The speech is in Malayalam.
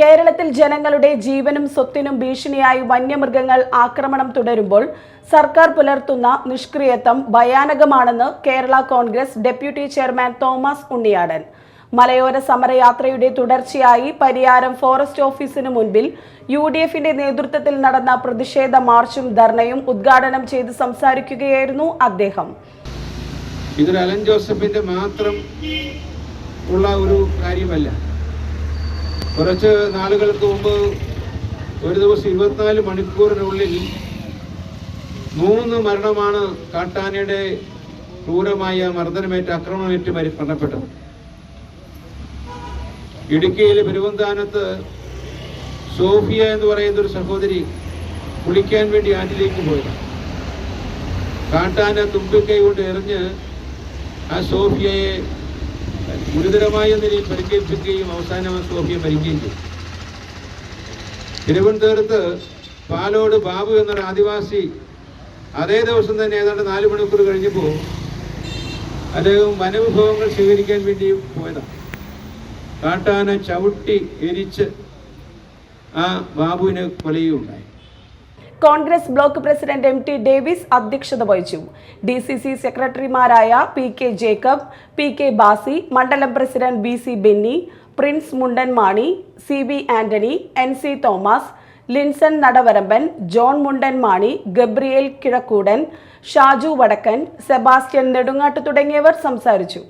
കേരളത്തിൽ ജനങ്ങളുടെ ജീവനും സ്വത്തിനും ഭീഷണിയായി വന്യമൃഗങ്ങൾ ആക്രമണം തുടരുമ്പോൾ സർക്കാർ പുലർത്തുന്ന നിഷ്ക്രിയത്വം ഭയാനകമാണെന്ന് കേരള കോൺഗ്രസ് ഡെപ്യൂട്ടി ചെയർമാൻ തോമസ് ഉണ്ണിയാടൻ. മലയോര സമരയാത്രയുടെ തുടർച്ചയായി പരിയാരം ഫോറസ്റ്റ് ഓഫീസിന് മുൻപിൽ യു ഡി എഫിന്റെ നേതൃത്വത്തിൽ നടന്ന പ്രതിഷേധ മാർച്ചും ധർണയും ഉദ്ഘാടനം ചെയ്ത് സംസാരിക്കുകയായിരുന്നു അദ്ദേഹം. ഇതൊരു അലൻ ജോസഫിന്റെ മാത്രം ഉള്ള ഒരു കാര്യമല്ല. കുറച്ച് നാളുകൾക്ക് മുമ്പ് ഒരു ദിവസം ഇരുപത്തിനാല് മണിക്കൂറിനുള്ളിൽ മൂന്ന് മരണമാണ് കാട്ടാനയുടെ ക്രൂരമായ മർദ്ദനമേറ്റ് ആക്രമണമേറ്റ് മരി മരണപ്പെട്ടത് ഇടുക്കിയിലെ പെരുവന്താനത്ത് സോഫിയ എന്ന് പറയുന്ന ഒരു സഹോദരി കുളിക്കാൻ വേണ്ടി ആറ്റിലേക്ക് പോയത്. കാട്ടാന തുമ്പിക്കൈ കൊണ്ട് എറിഞ്ഞ് ആ സോഫിയയെ ഗുരുതരമായ നിലയിൽ പരിക്കേൽപ്പിക്കുകയും അവസാനം സോഫിയെ മരിക്കുകയും ചെയ്തു. തിരുവനന്തപുരത്ത് പാലോട് ബാബു എന്നൊരു ആദിവാസി അതേ ദിവസം തന്നെ ഏതാണ്ട് നാല് മണിക്കൂർ കഴിഞ്ഞപ്പോൾ അദ്ദേഹം വനവിഭവങ്ങൾ സ്വീകരിക്കാൻ വേണ്ടി പോയതാണ് കാട്ടാന ചവിട്ടി എരിച്ച് ആ ബാബുവിനെ കൊലയുണ്ടായി Congress block president M T Davis അധ്യക്ഷത വഹിച്ചു. ഡി സി സി സെക്രട്ടറിമാരായ P K Jacob P K Basi മണ്ഡലം president B C Benny Prince Mundan Mani C B Antony N C Thomas Linson Nadavaramban John Mundan Mani Gabriel Kizhakkoodan Shaju Vadakkan Sebastian Nedungatt തുടങ്ങിയവർ സംസാരിച്ചു.